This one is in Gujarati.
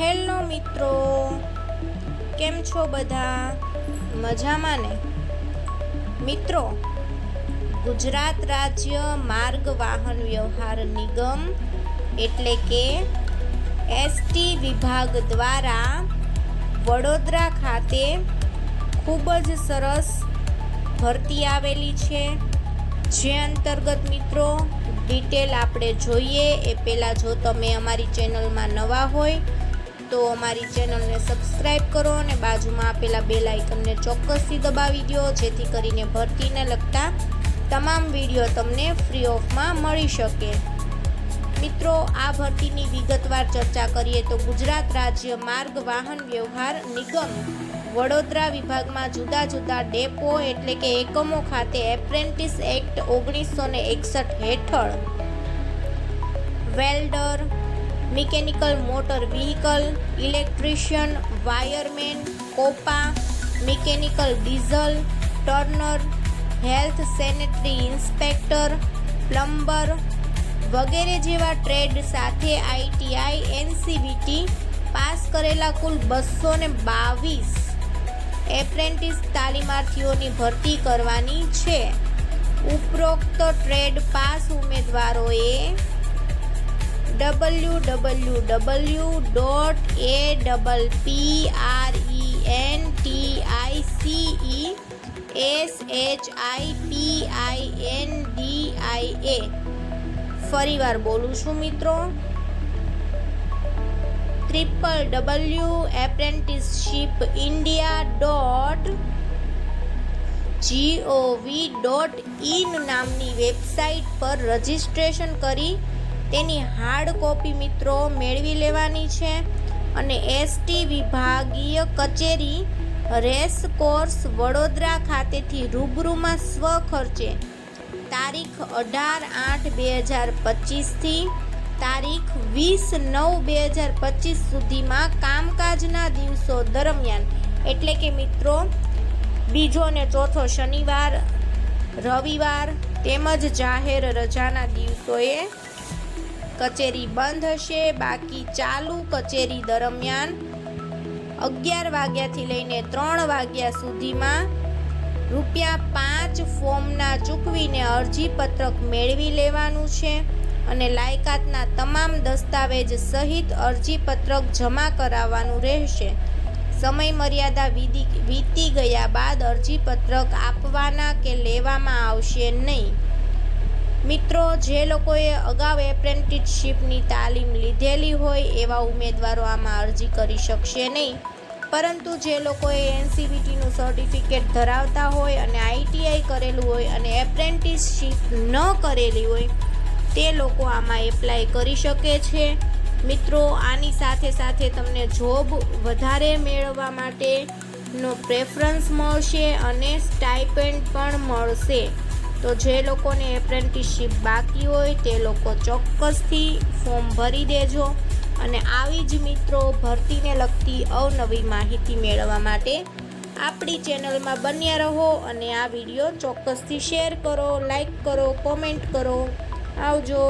હેલો મિત્રો, કેમ છો બધા? મજામાં ને? મિત્રો, ગુજરાત રાજ્ય માર્ગ વાહન વ્યવહાર નિગમ એટલે કે એસટી વિભાગ દ્વારા વડોદરા ખાતે ખૂબ જ સરસ ભરતી આવેલી છે. જે અંતર્ગત મિત્રો ડિટેલ આપણે જોઈએ. એ પહેલાં જો તમે અમારી ચેનલમાં નવા હોય તો અમારી ચેનલને સબસ્ક્રાઈબ કરો અને બાજુમાં આપેલા બે લાઇકનને ચોક્કસથી દબાવી દો, જેથી કરીને ભરતીને લગતા તમામ વીડિયો તમને ફ્રી ઓફમાં મળી શકે. મિત્રો, આ ભરતીની વિગતવાર ચર્ચા કરીએ તો ગુજરાત રાજ્ય માર્ગ વાહન વ્યવહાર નિગમ વડોદરા વિભાગમાં જુદા જુદા ડેપો એટલે કે એકમો ખાતે એપ્રેન્ટિસ એક્ટ ઓગણીસો ને એકસઠ હેઠળ welder mechanical motor vehicle, electrician, wireman, COPA, mechanical diesel, turner, health sanitary inspector, plumber વગેરે જેવા ટ્રેડ સાથે આઈટીઆઈ એનસીબીટી પાસ કરેલા કુલ બસો ને બાવીસ એપ્રેન્ટિસ તાલીમાર્થીઓની ભરતી કરવાની છે. ઉપરોક્ત ટ્રેડ પાસ ઉમેદવારોએ W W W dot A double P R E N T I C E S H I P I N D I A ફરીવાર બોલું છું મિત્રો triple W apprenticeship India dot GOV dot in નામની વેબસાઇટ પર રજિસ્ટ્રેશન કરી તેની હાર્ડ કોપી મિત્રો મેળવી લેવાની છે અને એસટી વિભાગીય કચેરી રેસ કોર્સ વડોદરા ખાતેથી રૂબરૂમાં સ્વ ખર્ચે. તારીખ અઢાર આઠ બે હજાર પચીસથી તારીખ વીસ નવ બે હજાર પચીસ સુધીમાં કામકાજના દિવસો દરમિયાન. એટલે કે મિત્રો, બીજો અને ચોથો શનિવાર, રવિવાર તેમજ જાહેર રજાના દિવસોએ કચેરી બંધ હશે. બાકી ચાલુ કચેરી દરમિયાન અગિયાર વાગ્યાથી લઈને ત્રણ વાગ્યા સુધીમાં રૂપિયા પાંચ ફોર્મના ચૂકવીને અરજીપત્રક મેળવી લેવાનું છે અને લાયકાતના તમામ દસ્તાવેજ સહિત અરજીપત્રક જમા કરાવવાનું રહેશે. સમય મર્યાદા વીતી ગયા બાદ અરજીપત્રક આપવાના કે લેવામાં આવશે નહીં? મિત્રો, જે લોકોએ અગાઉ એપ્રેન્ટિસશીપની તાલીમ લીધેલી હોય એવા ઉમેદવારો આમાં અરજી કરી શકશે નહીં. પરંતુ જે લોકોએ એનસીબીટીનું સર્ટિફિકેટ ધરાવતા હોય અને આઈટીઆઈ કરેલું હોય અને એપ્રેન્ટિસશીપ ન કરેલી હોય, તે લોકો આમાં એપ્લાય કરી શકે છે. મિત્રો, આની સાથે સાથે તમને જોબ વધારે મેળવવા માટેનો પ્રેફરન્સ મળશે અને સ્ટાઇપેન્ડ પણ મળશે. તો જે લોકોને એપ્રેન્ટિસશીપ બાકી હોય તે લોકો ચોક્કસથી ફોર્મ ભરી દેજો અને આવી જ મિત્રો ભરતીને લગતી અવનવી માહિતી મેળવવા માટે આપણી ચેનલમાં બન્યા રહો અને આ વીડિયો ચોક્કસથી શેર કરો લાઈક કરો કોમેન્ટ કરો. આવજો.